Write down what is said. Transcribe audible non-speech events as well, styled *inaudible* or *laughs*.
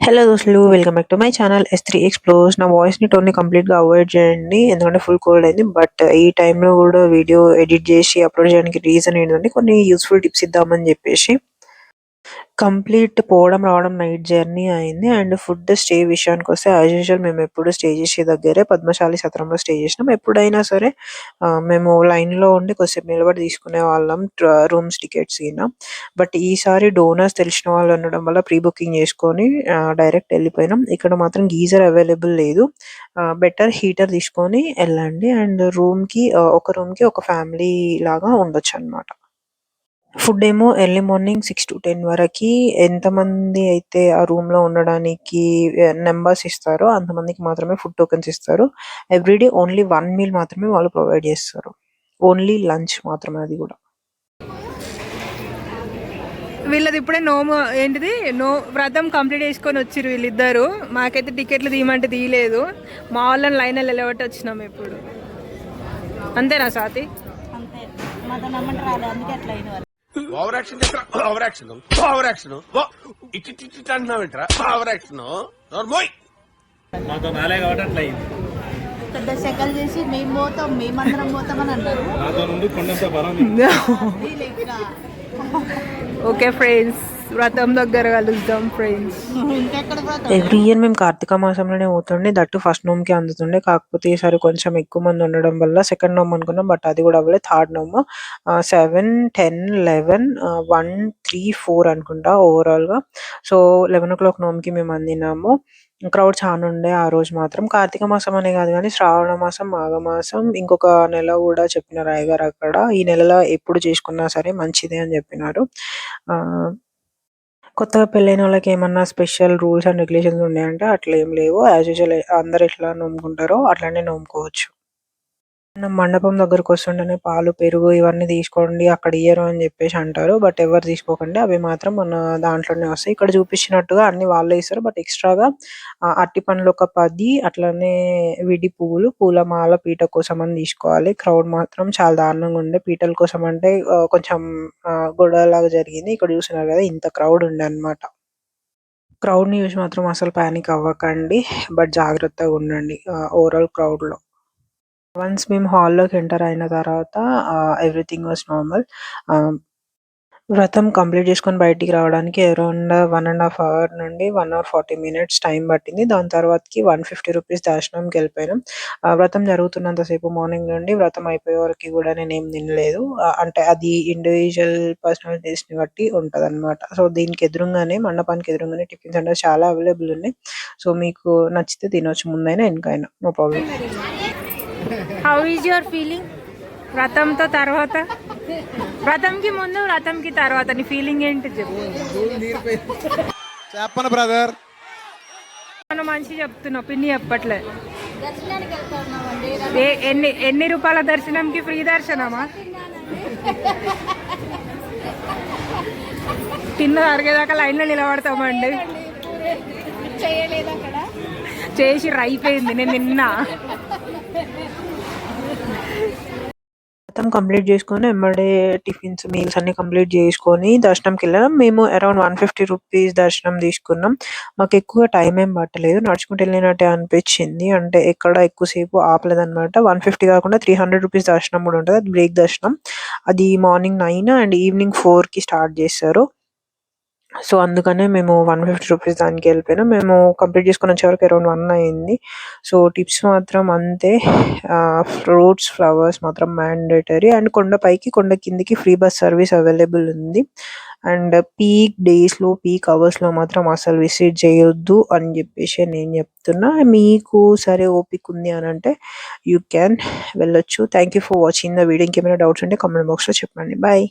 Hello దోస్తులు welcome back to my channel S three explores నా వాయిస్ని టోన్ని కంప్లీట్గా అవాయిడ్ చేయండి ఎందుకంటే ఫుల్ కోల్డ్ అయింది. బట్ ఈ టైంలో కూడా వీడియో ఎడిట్ చేసి అప్లోడ్ చేయడానికి రీజన్ ఏంటంటే కొన్ని యూస్ఫుల్ టిప్స్ ఇద్దామని చెప్పేసి. కంప్లీట్ పోవడం రావడం నైట్ జర్నీ అయింది. అండ్ ఫుడ్ స్టే విషయానికి వస్తే యాజ్ యూజువల్ మేము ఎప్పుడు స్టే చేసే దగ్గరే పద్మశాలి సత్రంలో స్టే చేసినాం. ఎప్పుడైనా సరే ఆ, మేము లైన్లో ఉండి కొద్దిసేపు నిలబడి తీసుకునే వాళ్ళం రూమ్స్ టికెట్స్ కింద బట్ ఈసారి డోనర్స్ తెలిసిన వాళ్ళు ఉండడం వల్ల ప్రీ బుకింగ్ చేసుకొని డైరెక్ట్ వెళ్ళిపోయినాం. ఇక్కడ మాత్రం గీజర్ అవైలబుల్ లేదు. బెటర్ హీటర్ తీసుకొని వెళ్ళండి. అండ్ రూమ్కి ఒక రూమ్కి ఒక ఫ్యామిలీ లాగా ఉండొచ్చు అన్నమాట. ఫుడ్ ఏమో early morning six to ten వరకి. ఎంతమంది అయితే ఆ రూమ్లో ఉండడానికి నెంబర్స్ ఇస్తారో అంతమందికి మాత్రమే ఫుడ్ టోకెన్స్ ఇస్తారు. ఎవ్రీడే ఓన్లీ వన్ మీల్ మాత్రమే వాళ్ళు ప్రొవైడ్ చేస్తారు. ఓన్లీ లంచ్ మాత్రమే అది కూడా. వీళ్ళది ఇప్పుడే నోము ఏంటిది? నో వ్రతం కంప్లీట్ చేసుకొని వచ్చిర్రు వీళ్ళిద్దరు. మాకైతే టికెట్లు తీయమంటే తీయలేదు. మా వాళ్ళని లైన్ వెళ్ళబట్టి వచ్చినాం ఇప్పుడు. అంతేనా Swathi? Over action over action over action ఇటు ఇటు ఇటు అంటున్నావేంట్రా? ఓవర్ యాక్షన్ నోర్మోయ్ మాతో నాలే కాబట్టి అట్లా అయింది పెద్ద సెకలు చేసి మేము పోతాం మేమందరం పోతామని అన్నారు. నాతో నుండి కొండంత బలం ఓకే ఫ్రెండ్స్ *laughs* వ్రతం దగ్గర కలుద్దాం ఫ్రెండ్స్ ఎవ్రీ ఇయర్ మేము కార్తీక మాసంలోనే పోతుండే. దట్టు ఫస్ట్ నోమ్కి అందుతుండే. కాకపోతే ఈసారి కొంచెం ఎక్కువ మంది ఉండడం వల్ల సెకండ్ నోమ్ అనుకున్నాం బట్ అది కూడా అవ్వలేదు. Third నోమ్ seven ten eleven one three four అనుకుంటా ఓవరాల్గా. సో లెవెన్ ఓ క్లాక్ నోమ్కి మేము అందినాము. క్రౌడ్ చాలా ఉండే ఆ రోజు మాత్రం. కార్తీక మాసం అనే కాదు కానీ శ్రావణ మాసం మాఘమాసం ఇంకొక నెల కూడా చెప్పినారు అయ్యగారు అక్కడ. ఈ నెలలో ఎప్పుడు చేసుకున్నా సరే మంచిదే అని చెప్పినారు. కొత్తగా పెళ్ళైన వాళ్ళకి ఏమన్నా స్పెషల్ రూల్స్ అండ్ రెగ్యులేషన్స్ ఉన్నాయంటే అట్లా ఏం లేవు. యాజ్ యూజువల్ అందరు ఎట్లా నోముకుంటారో అట్లానే నోముకోవచ్చు మండపం దగ్గరకు వస్తుంటేనే పాలు పెరుగు ఇవన్నీ తీసుకోండి అక్కడ ఇయ్యరు అని చెప్పేసి అంటారు. బట్ ఎవరు తీసుకోకండి అవి మాత్రం మన దాంట్లోనే వస్తాయి. ఇక్కడ చూపించినట్టుగా అన్ని వాళ్ళే ఇస్తారు. బట్ ఎక్స్ట్రాగా అట్టి పండ్లు ఒక పది అట్లనే విడి పువ్వులు పూల మాల పీట కోసం అని తీసుకోవాలి. క్రౌడ్ మాత్రం చాలా దారుణంగా ఉండే. పీటల కోసం అంటే కొంచెం గొడవ లాగా జరిగింది. ఇక్కడ చూసినారు కదా ఇంత క్రౌడ్ ఉండే అన్నమాట. క్రౌడ్ని చూసి మాత్రం అసలు పానిక్ అవ్వకండి. బట్ జాగ్రత్తగా ఉండండి ఓవరాల్ క్రౌడ్లో. వన్స్ మేము హాల్లోకి ఎంటర్ అయిన తర్వాత ఎవ్రీథింగ్ వాస్ నార్మల్ వ్రతం కంప్లీట్ చేసుకొని బయటికి రావడానికి around one and half hour నుండి one hour forty minutes time పట్టింది. దాని తర్వాతకి వన్ ఫిఫ్టీ రూపీస్ దర్శనంకి వెళ్ళిపోయినాం. ఆ, వ్రతం జరుగుతున్నంతసేపు మార్నింగ్ నుండి వ్రతం అయిపోయే వరకు కూడా నేను ఏం తినలేదు అంటే అది ఇండివిజువల్ పర్సనాలిటీస్ని బట్టి ఉంటుంది అనమాట సో దీనికి ఎదురుగానే మండపానికి ఎదురుగానే టిఫిన్ సెంటర్స్ చాలా అవైలబుల్ ఉన్నాయి. సో మీకు నచ్చితే తినొచ్చు. ముందైనా వెనకైనా. No problem how is your feeling వ్రతంతో తర్వాత? వ్రతంకి ముందు వ్రతంకి తర్వాత నీ ఫీలింగ్ ఏంటి చెప్పు? చెప్పను బ్రదర్ మనం మంచి చెప్తున్నావు పిన్ని చెప్పట్లే. ఎన్ని ఎన్ని రూపాయల దర్శనంకి ఫ్రీ దర్శనమా? తిన్న అరిగేదాకా లైన్లో నిలబడతామండి. చేసి అయిపోయింది నేను నిన్నా. మొత్తం కంప్లీట్ చేసుకొని ఎమ్మడే టిఫిన్స్ మీల్స్ అన్ని కంప్లీట్ చేసుకొని దర్శనంకి వెళ్ళాం. మేము అరౌండ్ వన్ ఫిఫ్టీ రూపీస్ దర్శనం తీసుకున్నాం. మాకు ఎక్కువ టైం ఏం పట్టలేదు. నడుచుకుంటూ వెళ్ళినట్టే అనిపించింది. అంటే ఎక్కడ ఎక్కువసేపు ఆపలేదు అనమాట వన్ ఫిఫ్టీ కాకుండా త్రీ హండ్రెడ్ రూపీస్ దర్శనం కూడా ఉంటుంది. అది బ్రేక్ దర్శనం. అది మార్నింగ్ నైన్ అండ్ ఈవినింగ్ ఫోర్కి స్టార్ట్ చేస్తారు సో అందుకనే మేము వన్ ఫిఫ్టీ రూపీస్ దానికి వెళ్ళిపోయినాం. మేము కంప్లీట్ చేసుకుని వచ్చే వరకు అరౌండ్ వన్ అయింది. సో టిప్స్ మాత్రం అంతే. ఫ్రూట్స్ ఫ్లవర్స్ మాత్రం మ్యాండేటరీ. అండ్ కొండ పైకి కొండ కిందికి ఫ్రీ బస్ సర్వీస్ అవైలబుల్ ఉంది. అండ్ పీక్ డేస్లో పీక్ అవర్స్లో మాత్రం అసలు విసిట్ చేయొద్దు అని చెప్పేసి నేను చెప్తున్నా. మీకు సరే ఓపిక ఉంది అని అంటే యూ క్యాన్ వెళ్ళొచ్చు. Thank you for watching the video ఇంకేమైనా డౌట్స్ ఉంటే కామెంట్ బాక్స్లో చెప్పండి. బాయ్